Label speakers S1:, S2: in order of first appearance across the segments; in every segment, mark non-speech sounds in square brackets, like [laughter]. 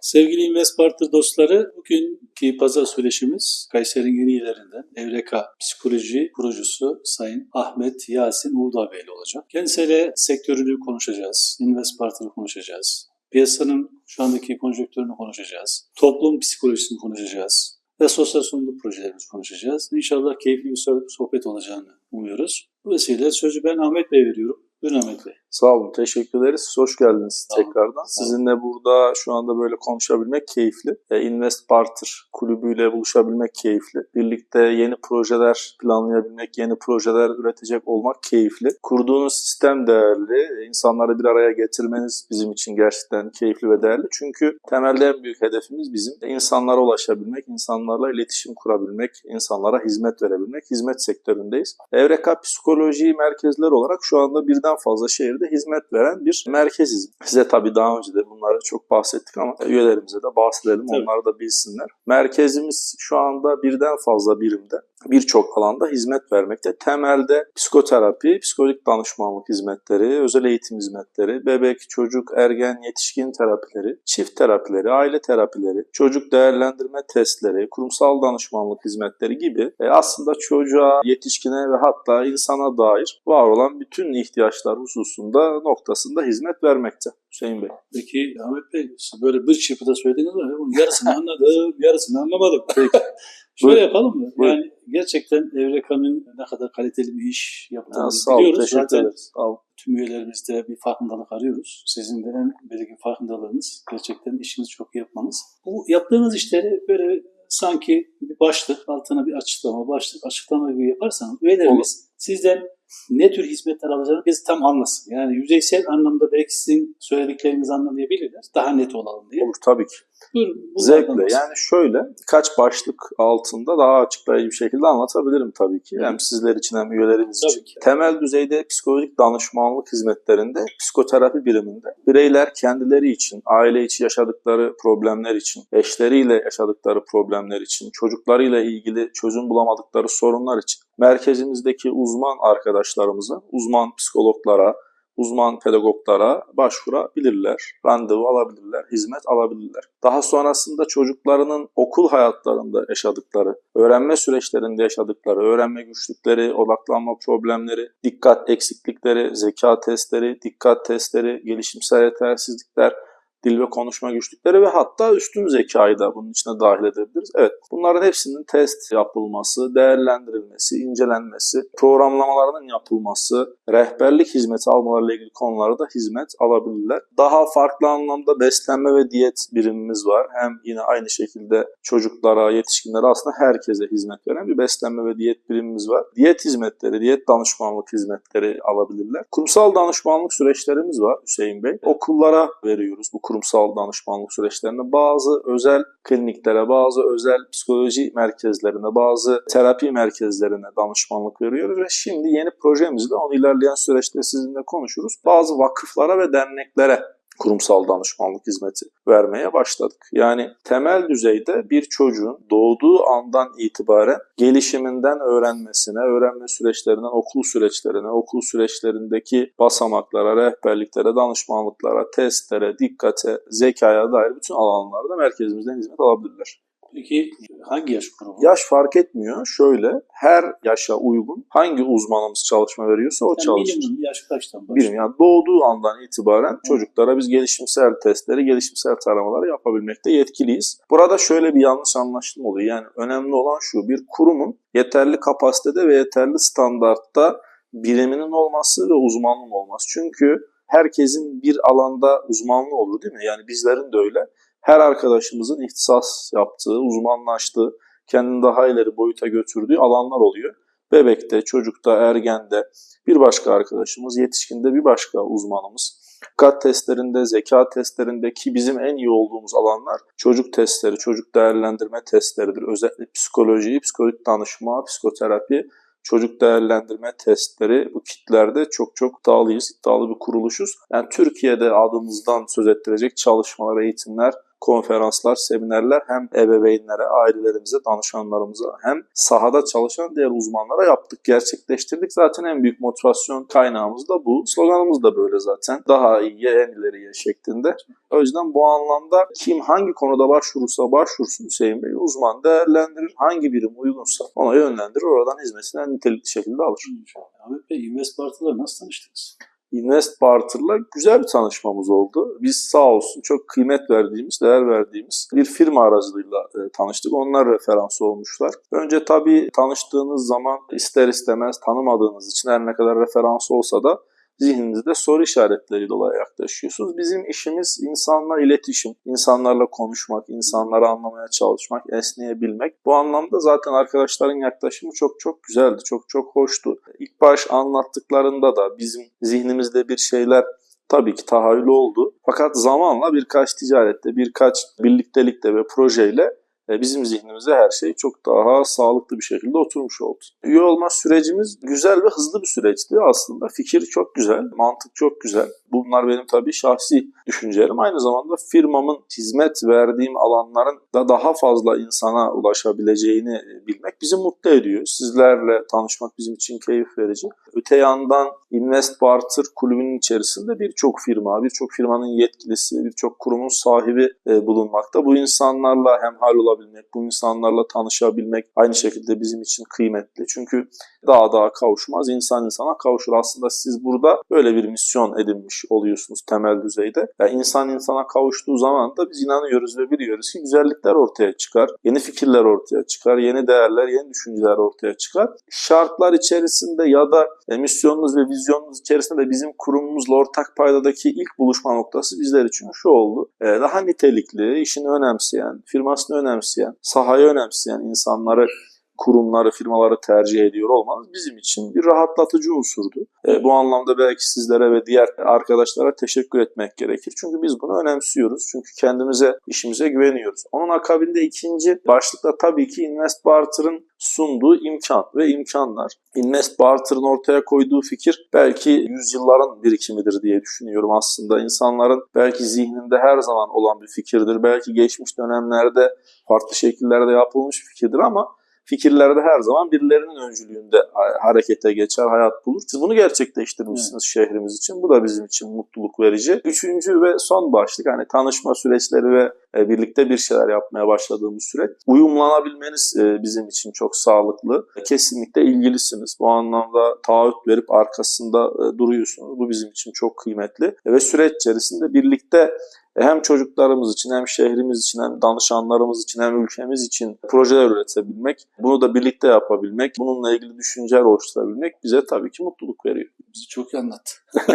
S1: Sevgili Investpartner dostları, bugünkü pazar söyleşimiz Kayseri'nin yeni illerinden Evreka Psikoloji kurucusu Sayın Ahmet Yasin Uludağ Bey ile olacak. Kendisiyle sektörünü konuşacağız, Investpartner'ı konuşacağız, piyasanın şu andaki konjonktürünü konuşacağız, toplum psikolojisini konuşacağız ve sosyal sorumluluk projelerimizi konuşacağız. İnşallah keyifli bir sohbet olacağını umuyoruz. Bu vesileyle sözü ben Ahmet Bey'e veriyorum. Buyurun Ahmet Bey.
S2: Sağ olun, teşekkür ederiz. Hoş geldiniz
S1: olun.
S2: tekrardan. Sizinle burada şu anda böyle konuşabilmek keyifli. E, Invest Partner kulübüyle buluşabilmek keyifli. Birlikte yeni projeler planlayabilmek, yeni projeler üretecek olmak keyifli. Kurduğunuz sistem değerli. İnsanları bir araya getirmeniz bizim için gerçekten keyifli ve değerli. Çünkü temelde en büyük hedefimiz bizim insanlara ulaşabilmek, insanlarla iletişim kurabilmek, insanlara hizmet verebilmek. Hizmet sektöründeyiz. Evreka Psikoloji merkezleri olarak şu anda birden fazla şehirde hizmet veren bir merkeziz. Size tabii daha önce de bunları çok bahsettik ama üyelerimize de bahsedelim,
S1: Tabii.
S2: onlar da bilsinler. Merkezimiz şu anda birden fazla birimde birçok alanda hizmet vermekte. Temelde psikoterapi, psikolojik danışmanlık hizmetleri, özel eğitim hizmetleri, bebek, çocuk, ergen, yetişkin terapileri, çift terapileri, aile terapileri, çocuk değerlendirme testleri, kurumsal danışmanlık hizmetleri gibi e, aslında çocuğa, yetişkine ve hatta insana dair var olan bütün ihtiyaçlar hususunda noktasında hizmet vermekte. Hüseyin Bey.
S1: Peki Ahmet Bey, böyle bir çırpıda söylediniz ama bunun yarısını anladım, yarısını anlamadım. Peki. [laughs] Şöyle
S2: Buyurun.
S1: yapalım mı?
S2: Buyurun.
S1: Yani gerçekten Evreka'nın ne kadar kaliteli bir iş yaptığını
S2: Ya, sağ
S1: biliyoruz.
S2: teşekkür
S1: Zaten
S2: ederiz. Sağ olun.
S1: tüm üyelerimizde bir farkındalık arıyoruz. Sizin de en belirgin farkındalığınız gerçekten işinizi çok iyi yapmanız. Bu yaptığınız işleri böyle sanki bir başlık, altına bir açıklama, başlık, açıklama gibi yaparsanız üyelerimiz sizden ne tür hizmetler alacağını biz tam anlasın. Yani yüzeysel anlamda belki sizin söylediklerinizi anlamayabilirler. Daha net olalım diye.
S2: Olur tabii ki.
S1: Buyurun. bu
S2: Zevkle. Yani şöyle kaç başlık altında daha açıklayıcı bir şekilde anlatabilirim tabii ki. Hem sizler için hem üyelerimiz için.
S1: Tabii ki.
S2: Temel düzeyde psikolojik danışmanlık hizmetlerinde psikoterapi biriminde bireyler kendileri için, aile içi yaşadıkları problemler için, eşleriyle yaşadıkları problemler için, çocuklarıyla ilgili çözüm bulamadıkları sorunlar için merkezimizdeki uzman arkadaşlarımıza, uzman psikologlara, uzman pedagoglara başvurabilirler, randevu alabilirler, hizmet alabilirler. Daha sonrasında çocuklarının okul hayatlarında yaşadıkları, öğrenme süreçlerinde yaşadıkları, öğrenme güçlükleri, odaklanma problemleri, dikkat eksiklikleri, zeka testleri, dikkat testleri, gelişimsel yetersizlikler, dil ve konuşma güçlükleri ve hatta üstün zekayı da bunun içine dahil edebiliriz. Evet, bunların hepsinin test yapılması, değerlendirilmesi, incelenmesi, programlamalarının yapılması, rehberlik hizmeti almalarıyla ilgili konularda hizmet alabilirler. Daha farklı anlamda beslenme ve diyet birimimiz var. Hem yine aynı şekilde çocuklara, yetişkinlere aslında herkese hizmet veren bir beslenme ve diyet birimimiz var. Diyet hizmetleri, diyet danışmanlık hizmetleri alabilirler. Kurumsal danışmanlık süreçlerimiz var Hüseyin Bey. Okullara veriyoruz bu kurumsal danışmanlık süreçlerini. Bazı özel kliniklere, bazı özel psikoloji merkezlerine, bazı terapi merkezlerine danışmanlık veriyoruz ve şimdi yeni projemizle onu ilerleyen süreçte sizinle konuşuruz. Bazı vakıflara ve derneklere kurumsal danışmanlık hizmeti vermeye başladık. Yani temel düzeyde bir çocuğun doğduğu andan itibaren gelişiminden öğrenmesine, öğrenme süreçlerinden okul süreçlerine, okul süreçlerindeki basamaklara, rehberliklere, danışmanlıklara, testlere, dikkate, zekaya dair bütün alanlarda merkezimizden hizmet alabilirler.
S1: Peki hangi yaş grubu?
S2: Yaş fark etmiyor. Şöyle her yaşa uygun hangi uzmanımız çalışma veriyorsa o
S1: Yani
S2: çalışır.
S1: minimum yaş kaçtan başlıyor?
S2: Birim yani doğduğu andan itibaren çocuklara biz gelişimsel testleri, gelişimsel taramaları yapabilmekte yetkiliyiz. Burada şöyle bir yanlış anlaşılma oluyor. Yani önemli olan şu bir kurumun yeterli kapasitede ve yeterli standartta biriminin olması ve uzmanlığın olması. Çünkü herkesin bir alanda uzmanlığı olur değil mi? Yani bizlerin de öyle. Her arkadaşımızın ihtisas yaptığı, uzmanlaştığı, kendini daha ileri boyuta götürdüğü alanlar oluyor. Bebekte, çocukta, ergende bir başka arkadaşımız, yetişkinde bir başka uzmanımız. Dikkat testlerinde, zeka testlerinde ki bizim en iyi olduğumuz alanlar çocuk testleri, çocuk değerlendirme testleridir. Özellikle psikoloji, psikolojik danışma, psikoterapi, çocuk değerlendirme testleri bu kitlerde çok çok iddialıyız, iddialı bir kuruluşuz. Yani Türkiye'de adımızdan söz ettirecek çalışmalar, eğitimler konferanslar, seminerler hem ebeveynlere, ailelerimize, danışanlarımıza hem sahada çalışan diğer uzmanlara yaptık, gerçekleştirdik. Zaten en büyük motivasyon kaynağımız da bu. Sloganımız da böyle zaten. Daha iyiye, en ileriye şeklinde. O yüzden bu anlamda kim hangi konuda başvurursa başvursun Hüseyin Bey uzman değerlendirir. Hangi birim uygunsa ona yönlendirir. Oradan hizmetini en nitelikli şekilde alır.
S1: Ahmet Bey, Invest Partı'la nasıl tanıştınız?
S2: Invest Barter'la güzel bir tanışmamız oldu. Biz sağ olsun çok kıymet verdiğimiz, değer verdiğimiz bir firma aracılığıyla e, tanıştık. Onlar referans olmuşlar. Önce tabii tanıştığınız zaman ister istemez tanımadığınız için her ne kadar referans olsa da zihninizde soru işaretleri dolayı yaklaşıyorsunuz. Bizim işimiz insanla iletişim, insanlarla konuşmak, insanları anlamaya çalışmak, esneyebilmek. Bu anlamda zaten arkadaşların yaklaşımı çok çok güzeldi, çok çok hoştu. İlk baş anlattıklarında da bizim zihnimizde bir şeyler tabii ki tahayyül oldu. Fakat zamanla birkaç ticarette, birkaç birliktelikte ve projeyle bizim zihnimize her şey çok daha sağlıklı bir şekilde oturmuş oldu. Üye olma sürecimiz güzel ve hızlı bir süreçti aslında. Fikir çok güzel, mantık çok güzel. Bunlar benim tabii şahsi düşüncelerim. Aynı zamanda firmamın hizmet verdiğim alanların da daha fazla insana ulaşabileceğini bilmek bizi mutlu ediyor. Sizlerle tanışmak bizim için keyif verici. Öte yandan Invest Barter kulübünün içerisinde birçok firma, birçok firmanın yetkilisi, birçok kurumun sahibi e, bulunmakta. Bu insanlarla hemhal olabilmek, bu insanlarla tanışabilmek aynı şekilde bizim için kıymetli. Çünkü daha daha kavuşmaz, insan insana kavuşur. Aslında siz burada böyle bir misyon edinmiş oluyorsunuz temel düzeyde. Yani insan insana kavuştuğu zaman da biz inanıyoruz ve biliyoruz ki güzellikler ortaya çıkar, yeni fikirler ortaya çıkar, yeni değerler, yeni düşünceler ortaya çıkar. Şartlar içerisinde ya da misyonunuz ve vizyonunuz içerisinde bizim kurumumuzla ortak paydadaki ilk buluşma noktası bizler için şu oldu. E, daha nitelikli, işini önemseyen, firmasını önemseyen, sahayı önemseyen insanları kurumları, firmaları tercih ediyor olmanız bizim için bir rahatlatıcı unsurdu. E, bu anlamda belki sizlere ve diğer arkadaşlara teşekkür etmek gerekir. Çünkü biz bunu önemsiyoruz. Çünkü kendimize, işimize güveniyoruz. Onun akabinde ikinci başlıkta tabii ki Invest Barter'ın sunduğu imkan ve imkanlar. Invest Barter'ın ortaya koyduğu fikir belki yüzyılların birikimidir diye düşünüyorum aslında. İnsanların belki zihninde her zaman olan bir fikirdir. Belki geçmiş dönemlerde farklı şekillerde yapılmış bir fikirdir ama fikirlerde her zaman birilerinin öncülüğünde harekete geçer, hayat bulur. Siz bunu gerçekleştirmişsiniz şehrimiz için. Bu da bizim için mutluluk verici. Üçüncü ve son başlık hani tanışma süreçleri ve birlikte bir şeyler yapmaya başladığımız süreç. Uyumlanabilmeniz e, bizim için çok sağlıklı. Kesinlikle ilgilisiniz. Bu anlamda taahhüt verip arkasında e, duruyorsunuz. Bu bizim için çok kıymetli. Ve süreç içerisinde birlikte hem çocuklarımız için hem şehrimiz için hem danışanlarımız için hem ülkemiz için projeler üretebilmek, bunu da birlikte yapabilmek, bununla ilgili düşünceler oluşturabilmek bize tabii ki mutluluk veriyor.
S1: Bizi çok iyi anlattı. [laughs]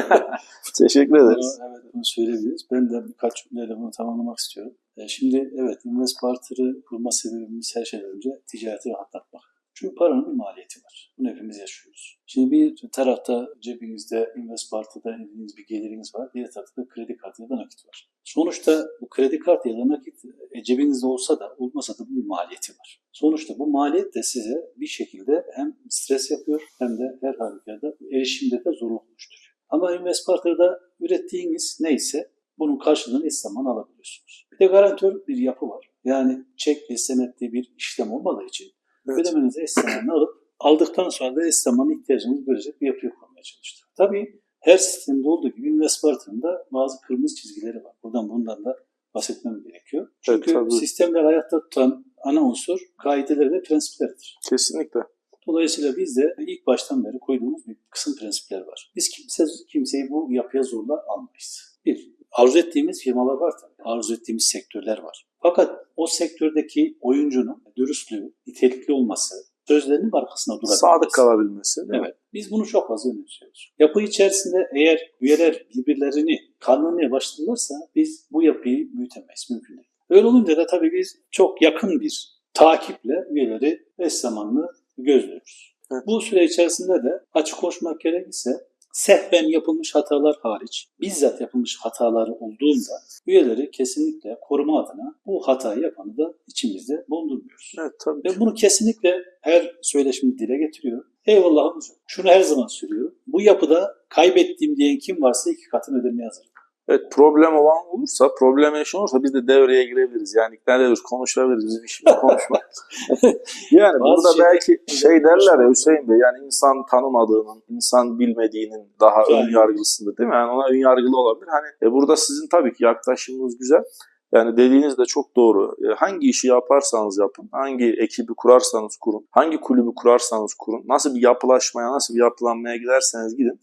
S2: Teşekkür ederiz.
S1: Bunu, evet bunu söyleyebiliriz. Ben de birkaç cümleyle bunu tamamlamak istiyorum. E, Şimdi evet Invest Barter'ı kurma sebebimiz her şeyden önce ticareti rahatlatmak. Çünkü paranın bir maliyeti var. Bunu hepimiz yaşıyoruz. Şimdi bir tarafta cebinizde Invest Barter'da eliniz bir geliriniz var. Diğer tarafta da kredi kartı ya da nakit var. Sonuçta bu kredi kartı ya da nakit e, cebinizde olsa da olmasa da bir maliyeti var. Sonuçta bu maliyet de size bir şekilde hem stres yapıyor hem de her halükarda erişimde de zorluk oluşturuyor. Ama Invest Barter'da ürettiğiniz neyse bunun karşılığını zamanlı alabiliyorsunuz. Bir de garantör bir yapı var. Yani çekli, senetli bir işlem olmadığı için
S2: Evet.
S1: ödemenizi eş zamanlı alıp aldıktan sonra da zamanlı ihtiyacınızı görecek bir yapıyı kurmaya çalıştık. Tabii her sistemde olduğu gibi Invest Barter'ın da bazı kırmızı çizgileri var. Buradan bundan da bahsetmem gerekiyor. Çünkü
S2: tabii.
S1: sistemler hayatta tutan ana unsur kaideleri ve prensiplerdir.
S2: Kesinlikle.
S1: Dolayısıyla biz de ilk baştan beri koyduğumuz bir kısım prensipler var. Biz kimse, kimseyi bu yapıya zorla almayız. Bir, arzu ettiğimiz firmalar var tabii. Arzu ettiğimiz sektörler var. Fakat o sektördeki oyuncunun dürüstlüğü, nitelikli olması, sözlerinin arkasında durabilmesi.
S2: Sadık kalabilmesi.
S1: Evet. Biz bunu çok fazla önemsiyoruz. Yapı içerisinde eğer üyeler birbirlerini kanlamaya başlarlarsa biz bu yapıyı büyütemeyiz. Mümkün değil. Öyle olunca da tabii biz çok yakın bir takiple üyeleri eş zamanlı gözlüyoruz.
S2: Evet.
S1: Bu süre içerisinde de açık konuşmak gerekirse sehven yapılmış hatalar hariç bizzat yapılmış hataları olduğunda üyeleri kesinlikle koruma adına bu hatayı yapanı da içimizde bulundurmuyoruz.
S2: Evet tabii.
S1: Ve bunu kesinlikle her söyleşimde dile getiriyor. Eyvallahımız yok. Şunu her zaman söylüyorum. Bu yapıda kaybettiğim diyen kim varsa iki katını ödemeye hazırım.
S2: Evet problem olan olursa, problem yaşayan olursa biz de devreye girebiliriz. Yani ikna edebiliriz, konuşabiliriz. Bizim işimiz [laughs] konuşmak. yani burada
S1: şeyler-
S2: belki şey derler ya Hüseyin Bey, yani insan tanımadığının, insan bilmediğinin daha
S1: Yani.
S2: ön yargılısıdır değil mi? Yani ona ön yargılı olabilir. Hani e, burada sizin tabii ki yaklaşımınız güzel. Yani dediğiniz de çok doğru. E, Hangi işi yaparsanız yapın, hangi ekibi kurarsanız kurun, hangi kulübü kurarsanız kurun, nasıl bir yapılaşmaya, nasıl bir yapılanmaya giderseniz gidin,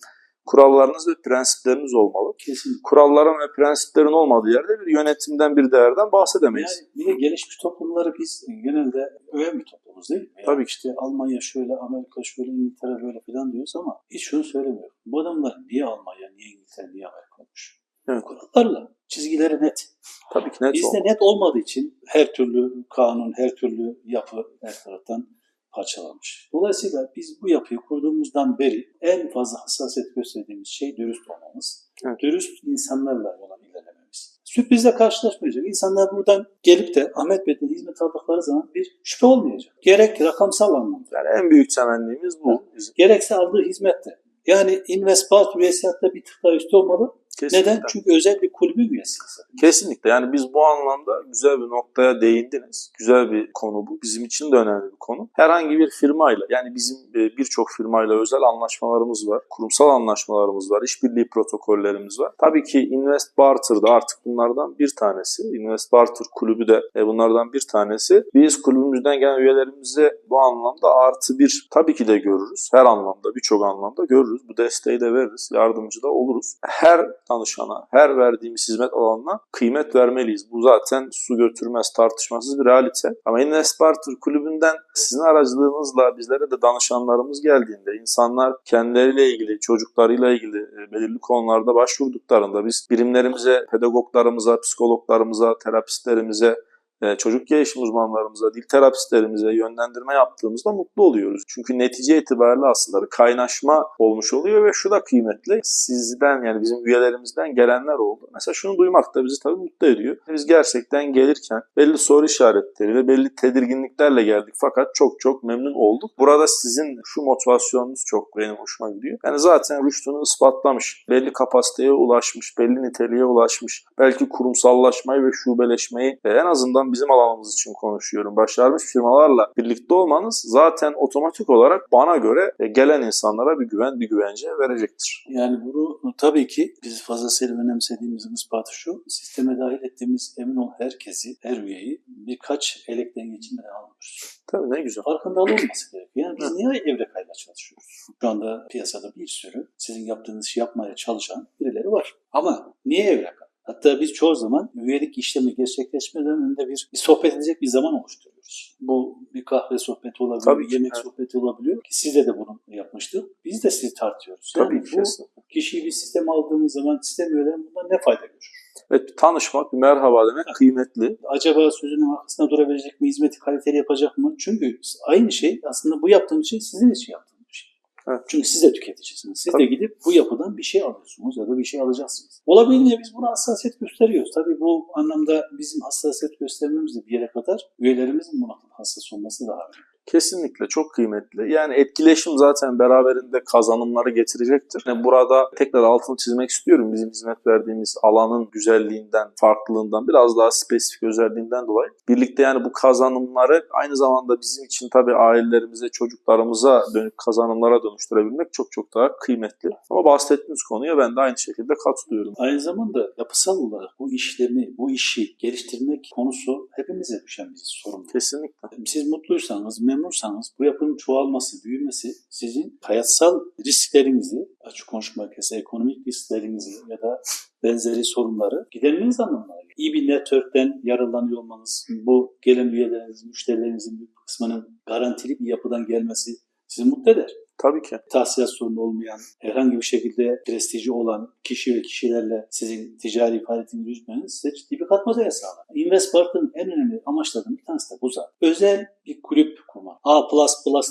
S2: kurallarınız ve prensipleriniz olmalı.
S1: Kesinlikle.
S2: Kuralların ve prensiplerin olmadığı yerde bir yönetimden, bir değerden bahsedemeyiz.
S1: Yani bir de gelişmiş toplumları biz genelde öven bir toplumuz değil mi? Yani
S2: Tabii ki.
S1: işte Almanya şöyle, Amerika şöyle, İngiltere böyle falan diyoruz ama hiç şunu söylemiyor. Bu adamlar niye Almanya, niye İngiltere, niye Amerika olmuş?
S2: Evet.
S1: Kurallarla. Çizgileri net.
S2: Tabii ki net
S1: Bizde
S2: olmalı.
S1: net olmadığı için her türlü kanun, her türlü yapı her taraftan parçalanmış. Dolayısıyla biz bu yapıyı kurduğumuzdan beri en fazla hassasiyet gösterdiğimiz şey dürüst olmamız.
S2: Evet.
S1: Dürüst insanlarla olan ilerlememiz. Sürprizle karşılaşmayacak. İnsanlar buradan gelip de Ahmet Bey'den hizmet aldıkları zaman bir şüphe olmayacak. Gerek rakamsal anlamda,
S2: Yani en büyük temennimiz bu. Bizim.
S1: gerekse aldığı hizmette. Yani Investbat üyesiyatta bir tık daha üstü olmalı.
S2: Kesinlikle.
S1: Neden? Çünkü özel bir kulübün üyesiyiz.
S2: Kesinlikle. Yani biz bu anlamda güzel bir noktaya değindiniz. Güzel bir konu bu. Bizim için de önemli bir konu. Herhangi bir firmayla yani bizim e, birçok firmayla özel anlaşmalarımız var. Kurumsal anlaşmalarımız var. işbirliği protokollerimiz var. Tabii ki Invest Barter da artık bunlardan bir tanesi. Invest Barter kulübü de e, bunlardan bir tanesi. Biz kulübümüzden gelen üyelerimize bu anlamda artı bir tabii ki de görürüz. Her anlamda, birçok anlamda görürüz. Bu desteği de veririz. Yardımcı da oluruz. Her danışana, her verdiğimiz hizmet alanına kıymet vermeliyiz. Bu zaten su götürmez, tartışmasız bir realite. Ama Invest Barter kulübünden sizin aracılığınızla bizlere de danışanlarımız geldiğinde insanlar kendileriyle ilgili, çocuklarıyla ilgili e, belirli konularda başvurduklarında biz birimlerimize, pedagoglarımıza, psikologlarımıza, terapistlerimize çocuk gelişim uzmanlarımıza, dil terapistlerimize yönlendirme yaptığımızda mutlu oluyoruz. Çünkü netice itibariyle aslında bir kaynaşma olmuş oluyor ve şu da kıymetli. Sizden yani bizim üyelerimizden gelenler oldu. Mesela şunu duymak da bizi tabii mutlu ediyor. Biz gerçekten gelirken belli soru işaretleriyle, belli tedirginliklerle geldik fakat çok çok memnun olduk. Burada sizin şu motivasyonunuz çok benim hoşuma gidiyor. Yani zaten rüştünü ispatlamış, belli kapasiteye ulaşmış, belli niteliğe ulaşmış. Belki kurumsallaşmayı ve şubeleşmeyi e, en azından bizim alanımız için konuşuyorum. Başarmış firmalarla birlikte olmanız zaten otomatik olarak bana göre e, gelen insanlara bir güven, bir güvence verecektir.
S1: Yani bunu tabii ki biz fazlasıyla önemsediğimizin ispatı şu, sisteme dahil ettiğimiz emin ol herkesi, her üyeyi birkaç elekten geçirmeden alıyoruz.
S2: Tabii ne güzel.
S1: Farkındalığı olması gerekiyor. Yani biz niye Evreka'yla çalışıyoruz? Şu anda piyasada bir sürü sizin yaptığınız işi yapmaya çalışan birileri var. Ama niye Evreka? Hatta biz çoğu zaman üyelik işlemi gerçekleşmeden önünde bir, bir sohbet edecek bir zaman oluşturuyoruz. Bu bir kahve sohbeti olabiliyor,
S2: Tabii
S1: yemek
S2: evet.
S1: sohbeti olabiliyor. Ki sizle de bunu yapmıştık. Biz de sizi tartıyoruz. Yani
S2: Tabii ki.
S1: bu kişiyi bir sisteme aldığımız zaman sistem üyeleri bundan ne fayda görür?
S2: Evet, tanışmak, bir merhaba demek kıymetli.
S1: Acaba sözünün arkasında durabilecek mi, hizmeti kaliteli yapacak mı? Çünkü aynı şey aslında bu yaptığımız şey sizin için şey.
S2: Evet.
S1: Çünkü siz de tüketicisiniz. Siz de
S2: Tabii.
S1: gidip bu yapıdan bir şey alıyorsunuz ya da bir şey alacaksınız. Olabildiğince biz buna hassasiyet gösteriyoruz. Tabii bu anlamda bizim hassasiyet göstermemiz de bir yere kadar üyelerimizin buna hassas olması daha önemli.
S2: Kesinlikle çok kıymetli. Yani etkileşim zaten beraberinde kazanımları getirecektir. Yani burada tekrar altını çizmek istiyorum. Bizim hizmet verdiğimiz alanın güzelliğinden, farklılığından, biraz daha spesifik özelliğinden dolayı. Birlikte yani bu kazanımları aynı zamanda bizim için tabii ailelerimize, çocuklarımıza dönük kazanımlara dönüştürebilmek çok çok daha kıymetli. Ama bahsettiğiniz konuya ben de aynı şekilde katılıyorum.
S1: Aynı zamanda yapısal olarak bu işlemi, bu işi geliştirmek konusu hepimize düşen bir sorumluluk.
S2: Kesinlikle.
S1: Siz mutluysanız, memnunsanız bu yapının çoğalması, büyümesi sizin hayatsal risklerinizi, açık konuşmak gerekirse ekonomik risklerinizi ya da benzeri sorunları gidermeniz anlamına gelir. İyi bir network'ten yararlanıyor olmanız, bu gelen üyelerinizin, müşterilerinizin bir kısmının garantili bir yapıdan gelmesi sizi mutlu eder.
S2: Tabii ki.
S1: tahsilat sorunu olmayan, herhangi bir şekilde prestiji olan kişi ve kişilerle sizin ticari faaliyetinizi yürütmeniz size ciddi bir katma değer sağlar. Investpark'ın en önemli amaçlarından bir tanesi de bu zaten. Özel bir kulüp. A++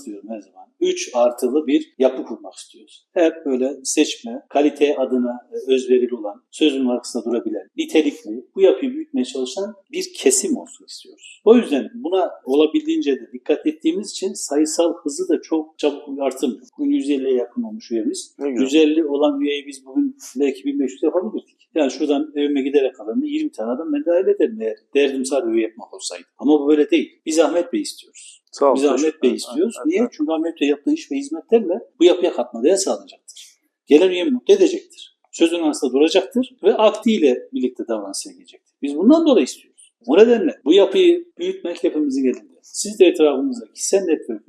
S1: diyorum her zaman. 3 artılı bir yapı kurmak istiyoruz. Hep böyle seçme, kalite adına e, özverili olan, sözün arkasında durabilen, nitelikli, bu yapıyı büyütmeye çalışan bir kesim olsun istiyoruz. O yüzden buna olabildiğince de dikkat ettiğimiz için sayısal hızı da çok çabuk artırmıyor. Bugün 150'ye yakın olmuş üyemiz.
S2: Ne güzel.
S1: 150 olan üyeyi biz bugün belki 1500 yapabilirdik. Yani şuradan evime giderek alanı 20 tane adam ben dahil ederim eğer derdim sadece üye yapmak olsaydı. Ama bu böyle değil. Biz Ahmet Bey istiyoruz.
S2: Sağ olun.
S1: Biz Ahmet Bey istiyoruz.
S2: Evet,
S1: Niye?
S2: evet.
S1: Çünkü Ahmet Bey yaptığı iş ve hizmetlerle bu yapıya katma değer sağlayacaktır. Gelen üye mutlu edecektir. Sözün arasında duracaktır ve aktiyle birlikte davranış sergileyecektir. Biz bundan dolayı istiyoruz. O nedenle bu yapıyı büyütmek hepimizin elinde. Siz de etrafınızda, kişisel network'ünüzde,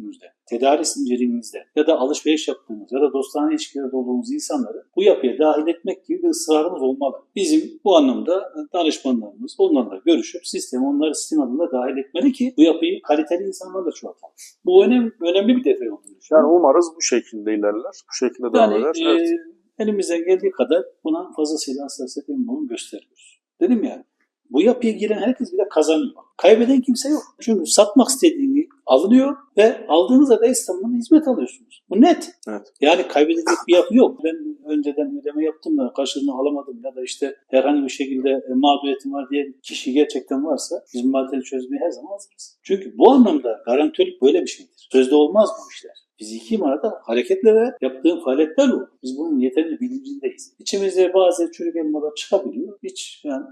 S1: tedarik zincirinizde ya da alışveriş yaptığınız ya da dostane ilişkilerde olduğunuz insanları bu yapıya dahil etmek gibi bir ısrarımız olmalı. Bizim bu anlamda danışmanlarımız onlarla görüşüp sistemi onları sistem adına dahil etmeli ki bu yapıyı kaliteli insanlarla çoğaltalım. Bu önemli, önemli bir detay olduğunu
S2: Yani umarız bu şekilde ilerler. Bu şekilde devam
S1: Yani
S2: eder.
S1: e,
S2: Evet.
S1: elimizden geldiği kadar buna fazlasıyla hassasiyet emin gösteriyoruz. Dedim ya bu yapıya giren herkes bir de kazanıyor. Kaybeden kimse yok. Çünkü satmak istediğini alınıyor ve aldığınızda da İstanbul'da hizmet alıyorsunuz. Bu net.
S2: Evet.
S1: Yani kaybedecek bir yapı yok. Ben önceden ödeme yaptım da karşılığını alamadım ya da işte herhangi bir şekilde e, mağduriyetim var diye kişi gerçekten varsa biz muhateli çözmeye her zaman hazırız. Çünkü bu anlamda garantörlük böyle bir şeydir. Sözde olmaz bu işler. Fiziki manada hareketle ve yaptığın faaliyetler bu. Biz bunun yeterince bilincindeyiz. İçimizde bazı çürük elmalar çıkabiliyor. Hiç yani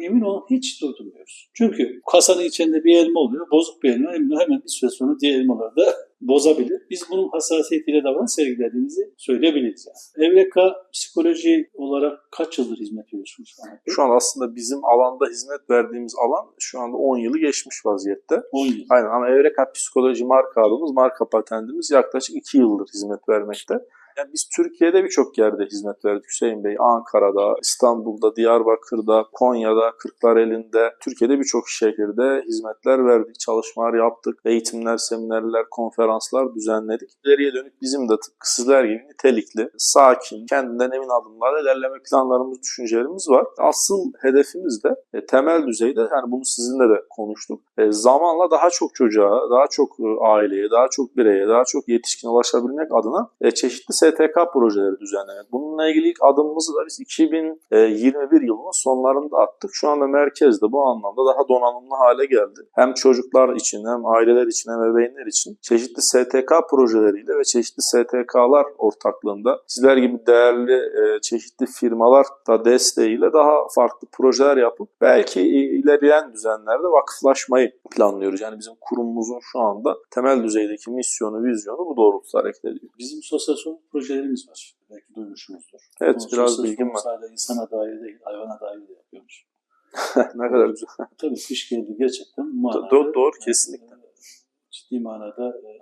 S1: emin olun hiç durdurmuyoruz. Çünkü kasanın içinde bir elma oluyor. Bozuk bir elma. Hemen bir süre sonra diğer elmaları da bozabilir. Biz bunun hassasiyetiyle davranış sergilediğimizi söyleyebiliriz. Yani. Evreka psikoloji olarak kaç yıldır hizmet veriyorsunuz?
S2: Şu an aslında bizim alanda hizmet verdiğimiz alan şu anda 10 yılı geçmiş vaziyette.
S1: 10 yıl.
S2: Aynen ama Evreka Psikoloji marka adımız, marka patentimiz yaklaşık 2 yıldır hizmet vermekte. Yani biz Türkiye'de birçok yerde hizmet verdik Hüseyin Bey. Ankara'da, İstanbul'da, Diyarbakır'da, Konya'da, Kırklareli'nde, Türkiye'de birçok şehirde hizmetler verdik, çalışmalar yaptık. Eğitimler, seminerler, konferanslar düzenledik. İleriye dönük bizim de tıpkı sizler gibi nitelikli, sakin, kendinden emin adımlarla ilerleme planlarımız, düşüncelerimiz var. Asıl hedefimiz de e, temel düzeyde, yani bunu sizinle de konuştuk. E, zamanla daha çok çocuğa, daha çok e, aileye, daha çok bireye, daha çok yetişkine ulaşabilmek adına e, çeşitli STK projeleri düzenlemek. Bununla ilgili ilk adımımızı da biz 2021 yılının sonlarında attık. Şu anda merkezde bu anlamda daha donanımlı hale geldi. Hem çocuklar için hem aileler için hem ebeveynler için çeşitli STK projeleriyle ve çeşitli STK'lar ortaklığında sizler gibi değerli e, çeşitli firmalar da desteğiyle daha farklı projeler yapıp belki ilerleyen düzenlerde vakıflaşmayı planlıyoruz. Yani bizim kurumumuzun şu anda temel düzeydeki misyonu, vizyonu bu doğrultuda hareket ediyor.
S1: Bizim sorumluluk projelerimiz var. Belki duymuşsunuzdur.
S2: Evet,
S1: Bu
S2: biraz bilgim var.
S1: Sadece insana dair değil, hayvana dair de yapıyoruz. [laughs]
S2: ne kadar güzel.
S1: Tabii kış geldi gerçekten manada.
S2: doğru, doğru, kesinlikle.
S1: e, Ciddi manada e,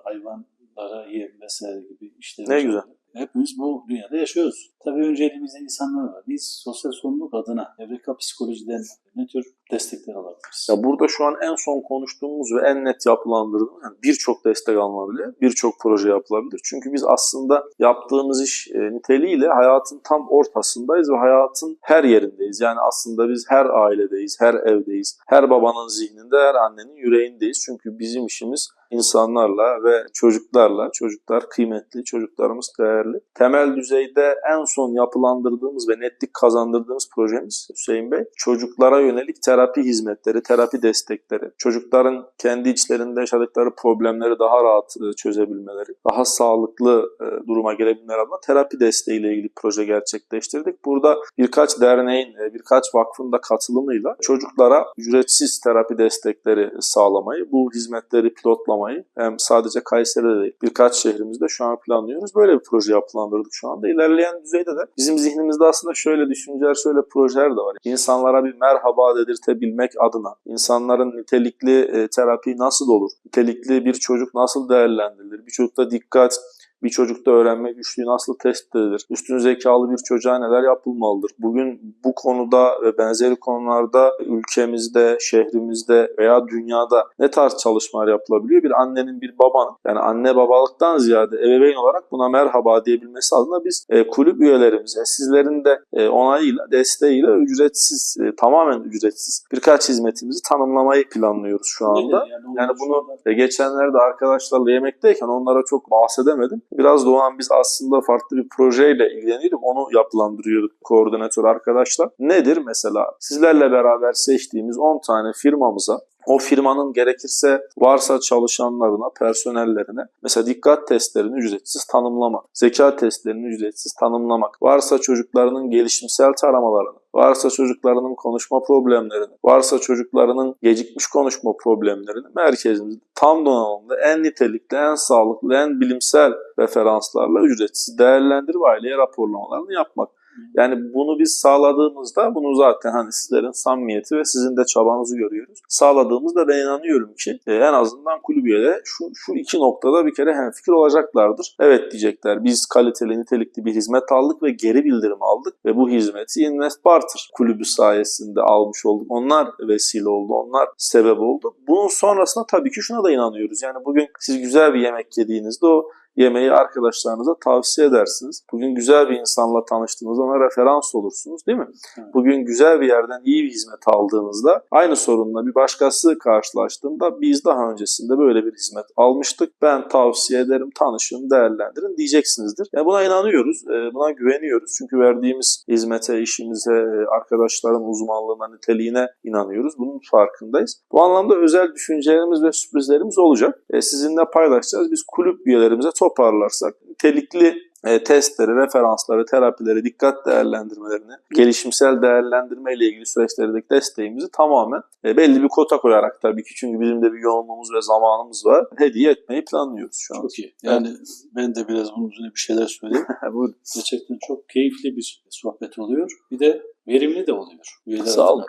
S1: hayvanlara yem vesaire gibi işler.
S2: Ne güzel.
S1: Hepimiz bu dünyada yaşıyoruz. Tabii önce elimizde insanlar var. Biz sosyal sorumluluk adına Evreka Psikoloji'den ne tür destekler alabiliriz?
S2: Ya burada şu an en son konuştuğumuz ve en net yapılandırdığımız yani birçok destek alınabilir, birçok proje yapılabilir. Çünkü biz aslında yaptığımız iş e, niteliğiyle hayatın tam ortasındayız ve hayatın her yerindeyiz. Yani aslında biz her ailedeyiz, her evdeyiz, her babanın zihninde, her annenin yüreğindeyiz. Çünkü bizim işimiz insanlarla ve çocuklarla, çocuklar kıymetli, çocuklarımız değerli. Temel düzeyde en son yapılandırdığımız ve netlik kazandırdığımız projemiz Hüseyin Bey, çocuklara yönelik terapi hizmetleri, terapi destekleri, çocukların kendi içlerinde yaşadıkları problemleri daha rahat e, çözebilmeleri, daha sağlıklı e, duruma gelebilmeleri adına terapi desteğiyle ilgili proje gerçekleştirdik. Burada birkaç derneğin, e, birkaç vakfın da katılımıyla çocuklara ücretsiz terapi destekleri sağlamayı, bu hizmetleri pilotlamayı hem sadece Kayseri'de değil birkaç şehrimizde şu an planlıyoruz. Böyle bir proje yapılandırdık şu anda. İlerleyen düzeyde de bizim zihnimizde aslında şöyle düşünceler, şöyle projeler de var. İnsanlara bir merhaba dedirtebilmek adına, insanların nitelikli e, terapi nasıl olur? Nitelikli bir çocuk nasıl değerlendirilir? Bir çocukta dikkat, bir çocukta öğrenme güçlüğü nasıl tespit edilir? Üstün zekalı bir çocuğa neler yapılmalıdır? Bugün bu konuda ve benzeri konularda ülkemizde, şehrimizde veya dünyada ne tarz çalışmalar yapılabiliyor? Bir annenin, bir babanın yani anne babalıktan ziyade ebeveyn olarak buna merhaba diyebilmesi adına biz e, kulüp üyelerimize sizlerin de e, onayıyla, desteğiyle ücretsiz, e, tamamen ücretsiz birkaç hizmetimizi tanımlamayı planlıyoruz şu anda.
S1: Yani,
S2: Yani bunu e, geçenlerde arkadaşlarla yemekteyken onlara çok bahsedemedim. Biraz da o an biz aslında farklı bir projeyle ilgileniyorduk. Onu yapılandırıyorduk koordinatör arkadaşlar. Nedir mesela? Sizlerle beraber seçtiğimiz 10 tane firmamıza o firmanın gerekirse varsa çalışanlarına, personellerine mesela dikkat testlerini ücretsiz tanımlamak, zeka testlerini ücretsiz tanımlamak, varsa çocuklarının gelişimsel taramalarını, varsa çocuklarının konuşma problemlerini, varsa çocuklarının gecikmiş konuşma problemlerini merkezimizde tam donanımda en nitelikli, en sağlıklı, en bilimsel referanslarla ücretsiz değerlendirip aileye raporlamalarını yapmak. Yani bunu biz sağladığımızda bunu zaten hani sizlerin samimiyeti ve sizin de çabanızı görüyoruz. Sağladığımızda ben inanıyorum ki e, en azından kulüp üyeleri şu, şu iki noktada bir kere hemfikir olacaklardır. Evet diyecekler biz kaliteli nitelikli bir hizmet aldık ve geri bildirim aldık ve bu hizmeti Invest Barter kulübü sayesinde almış olduk. Onlar vesile oldu, onlar sebep oldu. Bunun sonrasında tabii ki şuna da inanıyoruz. Yani bugün siz güzel bir yemek yediğinizde o yemeği arkadaşlarınıza tavsiye edersiniz. Bugün güzel bir insanla tanıştığınızda ona referans olursunuz değil mi?
S1: Evet.
S2: Bugün güzel bir yerden iyi bir hizmet aldığınızda aynı sorunla bir başkası karşılaştığında biz daha öncesinde böyle bir hizmet almıştık. Ben tavsiye ederim, tanışın, değerlendirin diyeceksinizdir. Yani buna inanıyoruz, e, buna güveniyoruz. Çünkü verdiğimiz hizmete, işimize, e, arkadaşların uzmanlığına, niteliğine inanıyoruz. Bunun farkındayız. Bu anlamda özel düşüncelerimiz ve sürprizlerimiz olacak. E, Sizinle paylaşacağız. Biz kulüp üyelerimize toparlarsak nitelikli e, testleri, referansları, terapileri, dikkat değerlendirmelerini, gelişimsel değerlendirme ile ilgili süreçlerdeki desteğimizi tamamen e, belli bir kota koyarak tabii ki çünkü bizim de bir yoğunluğumuz ve zamanımız var. Hediye etmeyi planlıyoruz şu an.
S1: Çok iyi. Yani ben de biraz bunun üzerine bir şeyler söyleyeyim. [laughs]
S2: Buyurun.
S1: Gerçekten çok keyifli bir sohbet oluyor. Bir de verimli de oluyor. Üyeler
S2: Sağ olun.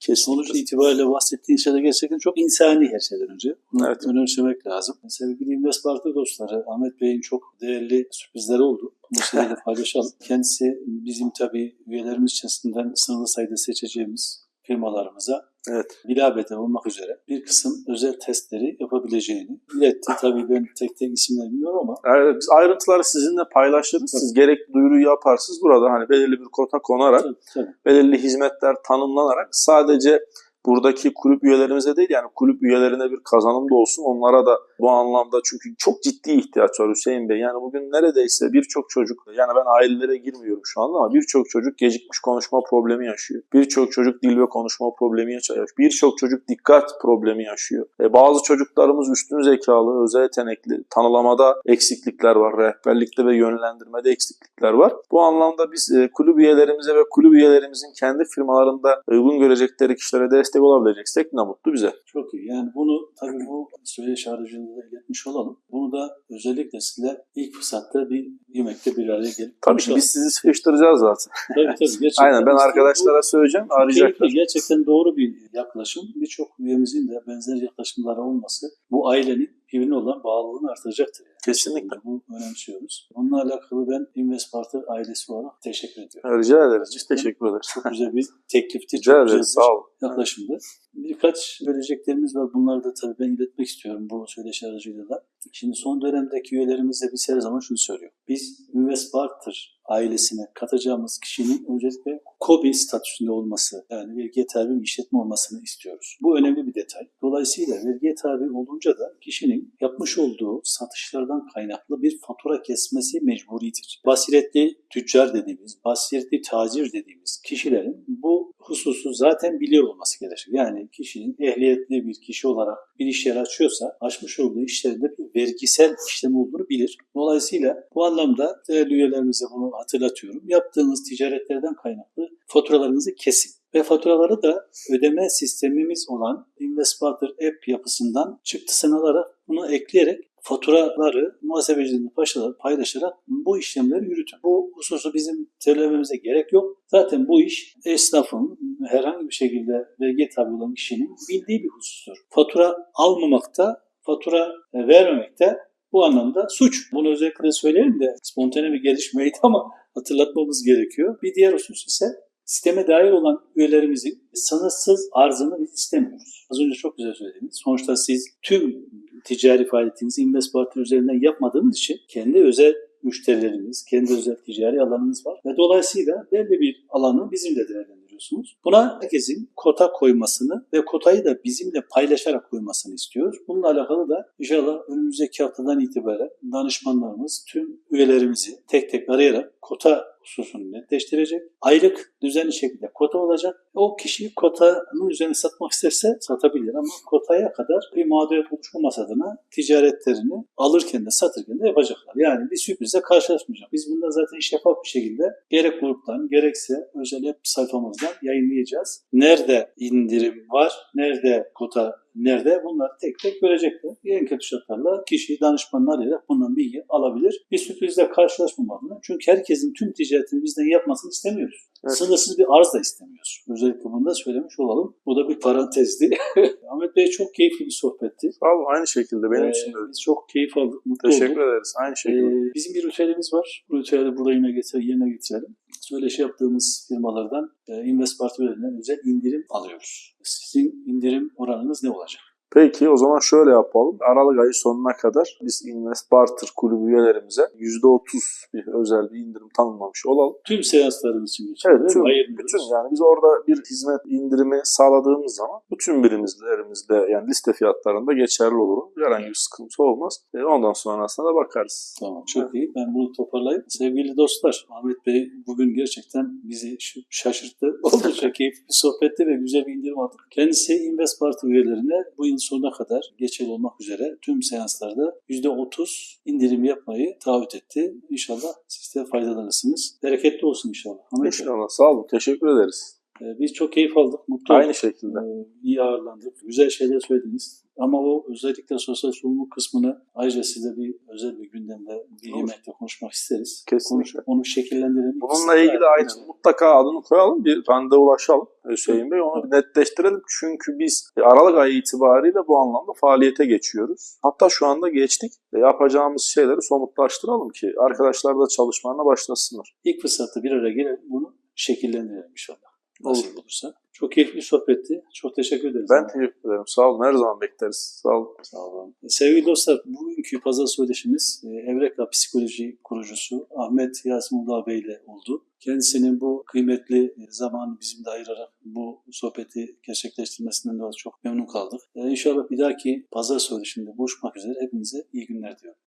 S2: Kesinlikle.
S1: Sonuç itibariyle bahsettiğin şeyler gerçekten çok insani her şeyden önce. Bunu
S2: Evet.
S1: önemsemek lazım. Sevgili Invest Parti dostları, Ahmet Bey'in çok değerli sürprizleri oldu. Bu [laughs] şeyleri paylaşalım. Kendisi bizim tabii üyelerimiz içerisinden sınırlı sayıda seçeceğimiz firmalarımıza
S2: Evet.
S1: bilabeden olmak üzere bir kısım özel testleri yapabileceğini iletti. Tabii ben tek tek isimleri bilmiyorum ama
S2: Evet, biz ayrıntıları sizinle paylaşırız. Siz gerekli duyuruyu yaparsınız. Burada hani belirli bir kota konarak,
S1: tabii, tabii.
S2: belirli hizmetler tanımlanarak sadece buradaki kulüp üyelerimize değil yani kulüp üyelerine bir kazanım da olsun. Onlara da bu anlamda çünkü çok ciddi ihtiyaç var Hüseyin Bey. Yani bugün neredeyse birçok çocuk yani ben ailelere girmiyorum şu anda ama birçok çocuk gecikmiş konuşma problemi yaşıyor. Birçok çocuk dil ve konuşma problemi yaşıyor. Birçok çocuk dikkat problemi yaşıyor. E, bazı çocuklarımız üstün zekalı, özel yetenekli, tanılamada eksiklikler var, rehberlikte ve yönlendirmede eksiklikler var. Bu anlamda biz e, kulüp üyelerimize ve kulüp üyelerimizin kendi firmalarında uygun görecekleri kişilere destek olabileceksek ne mutlu bize.
S1: Çok iyi. Yani bunu tabii bu aracılığıyla da iletmiş olalım. Bunu da özellikle sizinle ilk fırsatta bir yemekte bir araya gelip
S2: Tabii ki biz sizi sıkıştıracağız zaten.
S1: Tabii tabii. [laughs] Gerçekten
S2: Aynen ben arkadaşlara söyleyeceğim
S1: Bu
S2: arayacaklar.
S1: keyifli, gerçekten doğru bir yaklaşım. Birçok üyemizin de benzer yaklaşımları olması bu ailenin birbirine olan bağlılığını artıracaktır. Yani.
S2: Kesinlikle.
S1: Bu önemsiyoruz. Bununla alakalı ben Invest Partner ailesi olarak teşekkür ediyorum.
S2: Rica ederiz. Biz teşekkür ederiz.
S1: Çok güzel bir teklifti.
S2: Rica
S1: çok
S2: ederiz. Sağ olun.
S1: yaklaşımdı. Birkaç söyleyeceklerimiz var. Bunları da tabii ben iletmek istiyorum bu söyleşi aracıyla da. Şimdi son dönemdeki üyelerimize biz her zaman şunu söylüyor. Biz Invest Partner ailesine katacağımız kişinin öncelikle KOBİ statüsünde olması, yani vergiye tabi bir işletme olmasını istiyoruz. Bu önemli bir detay. Dolayısıyla vergiye tabi olunca da kişinin yapmış olduğu satışlardan kaynaklı bir fatura kesmesi mecburidir. Basiretli tüccar dediğimiz, basiretli tacir dediğimiz kişilerin bu hususu zaten biliyor olması gerekir. Yani kişinin ehliyetli bir kişi olarak bir iş yeri açıyorsa açmış olduğu işlerinde bir vergisel işlem olduğunu bilir. Dolayısıyla bu anlamda değerli üyelerimize bunu hatırlatıyorum. Yaptığınız ticaretlerden kaynaklı faturalarınızı kesin. Ve faturaları da ödeme sistemimiz olan InvestPartner app yapısından çıktısını alarak bunu ekleyerek faturaları muhasebecilerle paylaşarak- paylaşarak bu işlemleri yürütün. Bu hususu bizim söylememize gerek yok. Zaten bu iş esnafın herhangi bir şekilde vergi tabi olan kişinin bildiği bir husustur. Fatura almamakta, fatura e, vermemekte bu anlamda suç. Bunu özellikle söyleyelim de spontane bir gelişmeydi [laughs] ama hatırlatmamız gerekiyor. Bir diğer husus ise sisteme dahil olan üyelerimizin sınırsız arzını biz istemiyoruz. Az önce çok güzel söylediniz. Sonuçta siz tüm ticari faaliyetinizi Invest Partner üzerinden yapmadığınız için kendi özel müşterileriniz, kendi özel ticari alanınız var ve dolayısıyla belli bir alanı bizimle değerlendiriyorsunuz. Buna herkesin kota koymasını ve kotayı da bizimle paylaşarak koymasını istiyoruz. Bununla alakalı da inşallah önümüzdeki haftadan itibaren danışmanlarımız tüm üyelerimizi tek tek arayarak kota hususunu netleştirecek. Aylık düzenli şekilde kota olacak. O kişi kotanın üzerine satmak isterse satabilir ama kotaya kadar bir mağduriyet oluşmaması adına ticaretlerini alırken de satırken de yapacaklar. Yani bir sürprizle karşılaşmayacak. Biz bunda zaten şeffaf bir şekilde gerek gruptan gerekse özel web sayfamızdan yayınlayacağız. Nerede indirim var, nerede kota nerede bunları tek tek görecekler. En kötü şartlarla kişi danışmanını arayarak bundan bilgi alabilir. Bir sürprizle karşılaşmamalı. Çünkü herkesin tüm ticaretini bizden yapmasını istemiyoruz.
S2: Evet.
S1: Sınırsız bir arz da istemiyoruz. Özellikle bunu da söylemiş olalım. Bu da bir parantezdi. [laughs] Ahmet Bey çok keyifli bir sohbetti.
S2: Olun aynı şekilde benim
S1: Ee,
S2: için de öyle.
S1: Biz çok keyif aldık, mutlu
S2: Teşekkür
S1: olduk.
S2: ederiz. Aynı şekilde.
S1: Ee, bizim bir ritüelimiz var. Bu ritüeli burada yine getir, yerine getirelim. Söyleşi yaptığımız firmalardan e, Invest üyelerine özel indirim alıyoruz. Sizin indirim oranınız ne olacak?
S2: Peki o zaman şöyle yapalım. Aralık ayı sonuna kadar biz Invest Barter kulübü üyelerimize %30 bir özel bir indirim tanımlamış olalım.
S1: Tüm seanslarımız için geçerli.
S2: Evet, tüm, bütün yani biz orada bir hizmet indirimi sağladığımız zaman bütün birimlerimizde yani liste fiyatlarında geçerli olur. Herhangi bir sıkıntı olmaz. E, ondan sonrasına da bakarız.
S1: Tamam çok iyi. Ben bunu toparlayayım. Sevgili dostlar, Ahmet Bey bugün gerçekten bizi şaşırttı. [laughs] Oldukça keyifli bir sohbetti ve güzel bir indirim aldık. Kendisi Invest Party üyelerine bu yıl sonuna kadar geçerli olmak üzere tüm seanslarda %30 indirim yapmayı taahhüt etti. İnşallah siz de faydalanırsınız. Bereketli olsun inşallah. Ahmet
S2: İnşallah. Sağ olun. Teşekkür ederiz.
S1: E, biz çok keyif aldık, mutlu olduk.
S2: Aynı şekilde.
S1: Ee, iyi ağırlandık. Güzel şeyler söylediniz. Ama o özellikle sosyal sorumluluk kısmını ayrıca size bir özel bir gündemde bir
S2: Olur.
S1: yemekte konuşmak isteriz.
S2: Kesinlikle.
S1: Konuş- onu şekillendirelim.
S2: Bununla ilgili ayrıca mutlaka adını koyalım. Bir randevulaşalım Hüseyin Bey. Onu bir netleştirelim. Çünkü biz Aralık ayı itibariyle bu anlamda faaliyete geçiyoruz. Hatta şu anda geçtik. E, Yapacağımız şeyleri somutlaştıralım ki arkadaşlar da çalışmalarına başlasınlar.
S1: İlk fırsatta bir araya gelelim bunu şekillendirelim inşallah. Nasip olursa. Çok keyifli bir sohbetti. Çok teşekkür ederiz.
S2: Ben teşekkür ederim. Sağ olun. Her zaman bekleriz. Sağ olun.
S1: Sağ olun. Sevgili dostlar, bugünkü pazar söyleşimiz e, Evreka Psikoloji kurucusu Ahmet Yasin Uludağ Bey ile oldu. Kendisinin bu kıymetli e, zamanı bizim de ayırarak bu sohbeti gerçekleştirmesinden dolayı çok memnun kaldık. E, İnşallah bir dahaki pazar söyleşinde buluşmak üzere hepinize iyi günler diliyorum.